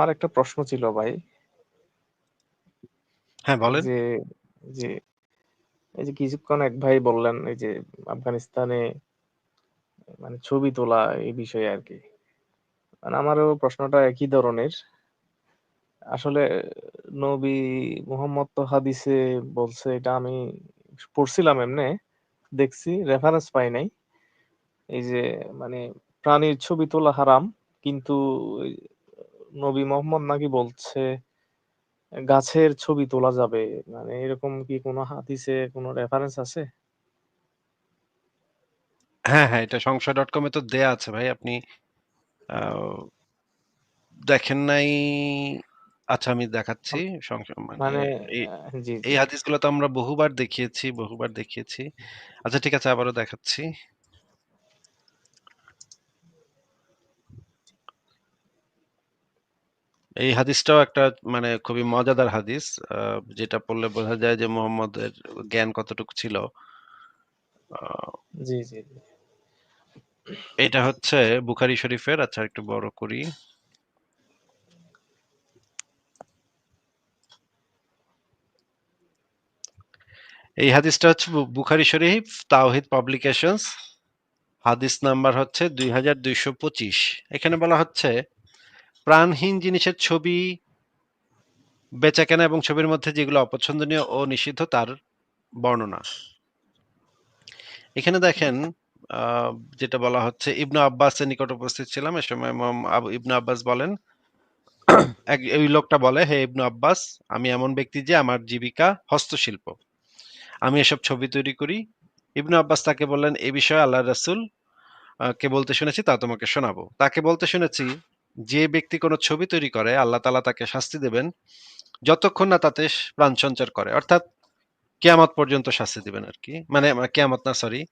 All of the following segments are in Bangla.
আমার একটা প্রশ্ন ছিল ভাই। হ্যাঁ, বলেন। যে, যে এই যে কিছুক্ষণ এক ভাই বললেন এই যে আফগানিস্তানে মানে ছবি তোলা এই বিষয়ে আরকি। মানে আমারও প্রশ্নটা একই ধরনের। আসলে নবী মুহাম্মদ তো হাদিসে বলছে এটা আমি পড়ছিলাম এমনে, দেখছি রেফারেন্স পাই নাই। এই যে মানে প্রাণীর ছবি তোলা হারাম। কিন্তু ওই নবী মোহাম্মদ নাকি বলছে গাছের ছবি তোলা যাবে। মানে এরকম কি কোনো হাদিসে কোনো রেফারেন্স আছে? হ্যাঁ, হ্যাঁ, এটা সংশয়.com এ তো দেয়া আছে ভাই। আপনি দেখেন নাই আচ্ছা আমি দেখাচ্ছি। মানে মানে এই। হাদিসগুলো তো আমরা বহুবার দেখিয়েছি, বহুবার দেখিয়েছি। আচ্ছা ঠিক আছে আবারও দেখাচ্ছি। এই হাদিসটাও একটা মানে খুবই মজাদার হাদিস। যেটা পড়লে বোঝা যায় যে মুহাম্মদের জ্ঞান কতটুকু ছিল। জি, জি। এটা হচ্ছে বুখারী শরীফের আচ্ছা একটু বড় করি। এই হাদিসটা হচ্ছে বুখারি শরীফ তাওহিদ পাবলিকেশনস হাদিস নাম্বার হচ্ছে ২২২৫ এখানে বলা হচ্ছে প্রাণহীন জিনিসের ছবি বেচাকেনা এবং ছবির মধ্যে যেগুলো অপছন্দনীয় ও নিষিদ্ধ তার বর্ণনা। এখানে দেখেন যেটা বলা হচ্ছে ইবনু আব্বাসের নিকট উপস্থিত ছিলাম। এ সময় ইবনু আব্বাস বলেন এক ওই লোকটা বলে, "হে ইবনু আব্বাস, আমি এমন ব্যক্তি যে আমার জীবিকা হস্তশিল্প। আমি এসব ছবি তৈরি করি।" ইবনু আব্বাস তাকে বললেন, "এ বিষয়ে আল্লাহ রাসূল কে বলতে শুনেছি তা তোমাকে শোনাবো। তাকে বলতে শুনেছি, যে ব্যক্তি কোনো ছবি তৈরি করে আল্লাহ তাআলা তাকে শাস্তি দেবেন যতক্ষণ না তাতে প্রাণ সঞ্চার করে। অর্থাৎ কিয়ামত পর্যন্ত শাস্তি দিবেন আরকি। মানে মা কিয়ামত না সরি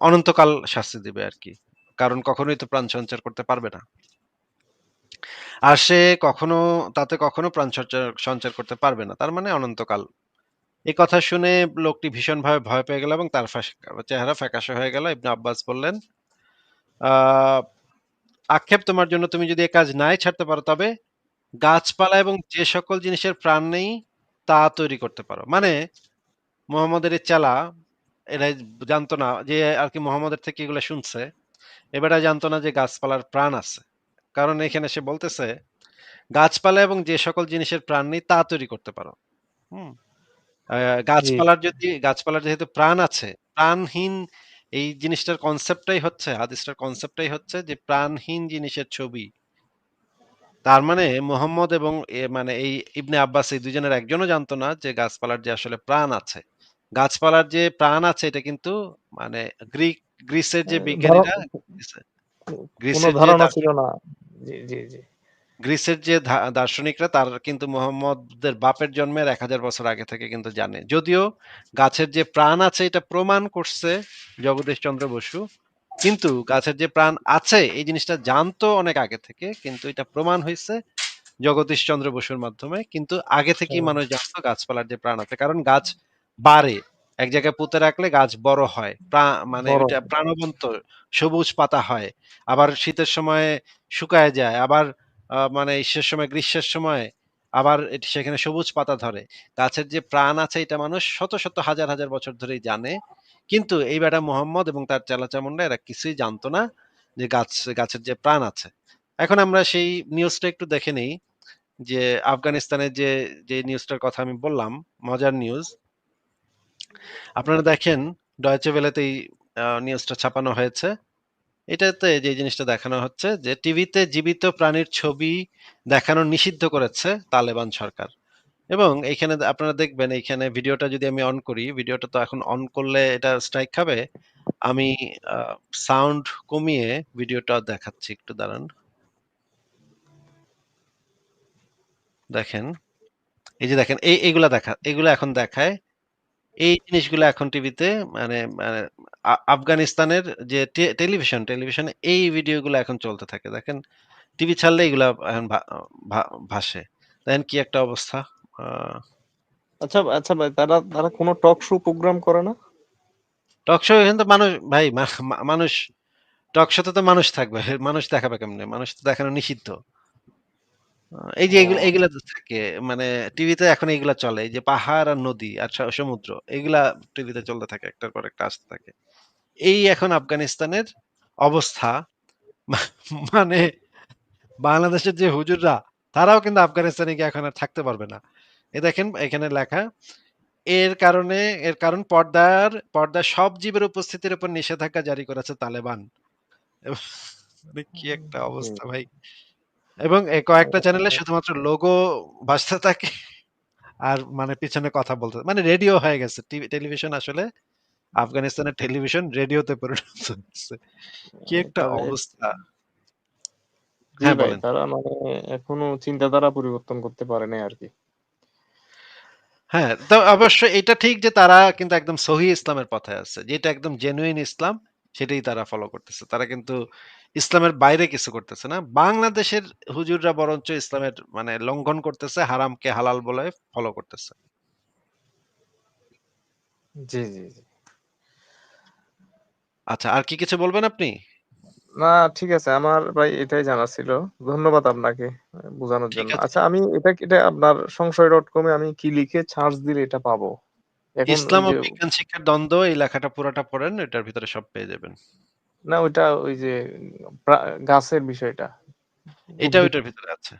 অনন্তকাল শাস্তি দিবে আরকি। কারণ কখনোই তো প্রাণ সঞ্চার করতে পারবে না। আর সে কখনো তাতে কখনো প্রাণ সঞ্চার সঞ্চার করতে পারবে না। তার মানে অনন্তকাল। এই কথা শুনে লোকটি ভীষণভাবে ভয় পেয়ে গেল এবং তার চেহারা ফ্যাকাশে হয়ে গেল। ইবনে আব্বাস বললেন, "আ আক্ষেপ তোমার জন্য তুমি যদি এ কাজ নাই ছাড়তে পারো তবে গাছপালা এবং যে সকল জিনিসের প্রাণ নেই তা তৈরি করতে পারো।" মানে মুহাম্মদের এই চেলা এরা জানতো না যে আরকি মুহাম্মদের থেকে এগুলা শুনছে। এ বেটা জানতো না যে গাছপালার প্রাণ আছে। কারণ এখানে সে বলতেছে, "গাছপালা এবং যে সকল জিনিসের প্রাণ নেই তা তৈরি করতে পারো।" হুম? গাছপালার যদি গাছপালার যেহেতু প্রাণ আছে, প্রাণহীন এই জিনিসটার কনসেপ্টটাই হচ্ছে হাদিসটার কনসেপ্টটাই হচ্ছে যে প্রাণহীন জিনিসের ছবি। তার মানে মুহাম্মদ এবং মানে এই ইবনে আব্বাস এই ২ জনের একজনও জানতো না যে গাছপালার যে আসলে প্রাণ আছে। গাছপালার যে প্রাণ আছে এটা কিন্তু মানে গ্রিক গ্রিসের যে বিজ্ঞানীরা কো কোনো গ্রিসের ধারণা ছিল না। জি, জি, জি। গ্রিসের যে দার্শনিকরা তার কিন্তু মুহাম্মদের বাপের জন্মের ১০০০ বছর আগে থেকে কিন্তু জানে। যদিও গাছের যে প্রাণ আছে এটা প্রমাণ করছে জগদীশচন্দ্র বসু। কিন্তু গাছের যে প্রাণ আছে এই জিনিসটা জানতো অনেক আগে থেকে। কিন্তু এটা প্রমাণ হইছে জগদীশচন্দ্র বসুর মাধ্যমে। কিন্তু আগে থেকেই মানুষ জানতো গাছপালার যে প্রাণ আছে। কারণ গাছ বাড়ে। এক জায়গায় পুঁতে রাখলে গাছ বড় হয়। মানে প্রাণবন্ত সবুজ পাতা হয়। আবার শীতের সময় শুকায় যায়। আবার মানে ইসের সময় গ্রীষ্মের সময় আবার এটি সেখানে সবুজ পাতা ধরে। গাছের যে প্রাণ আছে এটা মানুষ শত, শত হাজার, হাজার বছর ধরেই জানে। কিন্তু এই বেটা মোহাম্মদ এবং তার চেলা-চামুন্ডা এরা কিছুই জানতো না যে গাছ গাছের যে প্রাণ আছে। এখন আমরা সেই নিউজটা একটু দেখে নেই যে আফগানিস্তানের যে, যে নিউজটার কথা আমি বললাম, মজার নিউজ। আপনারা দেখেন ডয়েচে ভেলেতেই নিউজটা ছাপানো হয়েছে। এটাতে যে জিনিসটা দেখানো হচ্ছে যে টিভিতে জীবিত প্রাণীর ছবি দেখানো নিষিদ্ধ করেছে তালেবান সরকার। এবং এইখানে দে আপনারা দেখবেন এইখানে ভিডিওটা যদি আমি অন করি, ভিডিওটা তো এখন অন করলে এটা স্ট্রাইক খাবে। আমি সাউন্ড কমিয়ে ভিডিওটা দেখাচ্ছি একটু দাঁড়ান। দেখেন। এই যে দেখেন এই এইগুলা দেখা এগুলা এখন দেখায়। এই জিনিসগুলো এখন টিভিতে মানে মানে আ আফগানিস্তানের যে টে টেলিভিশন, টেলিভিশনে এই ভিডিওগুলো এখন চলতে থাকে। দেখেন টিভি ছাড়লে এগুলা এখন ভা ভা ভাসে। দেখেন কি একটা অবস্থা। আ আচ্ছা, আচ্ছা ভাই তারা, তারা কোনো টক শো প্রোগ্রাম করে না? টক শো এখানে তো মানুষ ভাই মা মা মানুষ টক শোতে তো মানুষ থাকবে। মানুষ দেখাবে কেমনে? মানুষ তো দেখানো নিষিদ্ধ। এই যে এগুলা ও এগুলা তো থাকে মানে টিভিতে এখন এগুলা চলে। এই যে পাহাড় আর নদী আর স সমুদ্র এগুলা টিভিতে চলতে থাকে। একটার পর একটা আসতে থাকে। এই এখন আফগানিস্তানের অবস্থা মা মানে বাংলাদেশের যে হুজুররা তারাও কিন্তু আফগানিস্তানে গিয়ে এখন আর থাকতে পারবে না। এ দেখেন এখানে লেখা, এর কারণে এর কারণ পর্দার পর্দার সব জীবের উপস্থিতির উপর নিষেধাজ্ঞা জারি করেছে তালেবান। মানে কি একটা অবস্থা ভাই। এবং কয়েকটা চ্যানেলে শুধুমাত্র লোগো ভাসতে থাকে আর মানে পিছনে কথা বলতে মানে রেডিও হয়ে গেছে। টিভি টেলিভিশন আসলে আফগানিস্তানের টেলিভিশন রেডিওতে পরিণত হচ্ছে। কি একটা অবস্থা। হ্যাঁ, ভাই, তারা মানে এখনও চিন্তাধারা পরিবর্তন করতে পারে নাই আরকি। হ্যাঁ, তো অবশ্যই এটা ঠিক যে তারা কিন্তু একদম সহি ইসলামের পথে আছে। যেটা একদম জেনুইন ইসলাম সেটাই তারা ফলো করতেছে। তারা কিন্তু ইসলামের বাইরে কিছু করতেছে না। বাংলাদেশের হুজুররা বরঞ্চ ইসলামের মানে লঙ্ঘন করতেছে, হারামকে হালাল বলে ফলো করতেছে। জি, জি, জি। আচ্ছা, আর কি কিছু বলবেন আপনি? না ঠিক আছে। আমার ভাই এটাই জানার ছিল। ধন্যবাদ আপনাকে বোঝানোর জন্য। আচ্ছা আমি এটা এটা আপনার সংশয়.com এ আমি কি লিখে সার্চ দিলে এটা পাবো? ইসলাম ও বিজ্ঞান শিক্ষার দ্বন্দ্ব এই লেখাটা পুরাটা পড়েন। এটার ভিতরে সব পেয়ে যাবেন। না ওইটা ওই যে গাছের বিষয়টা। এটা ওইটার ভিতরে আছে।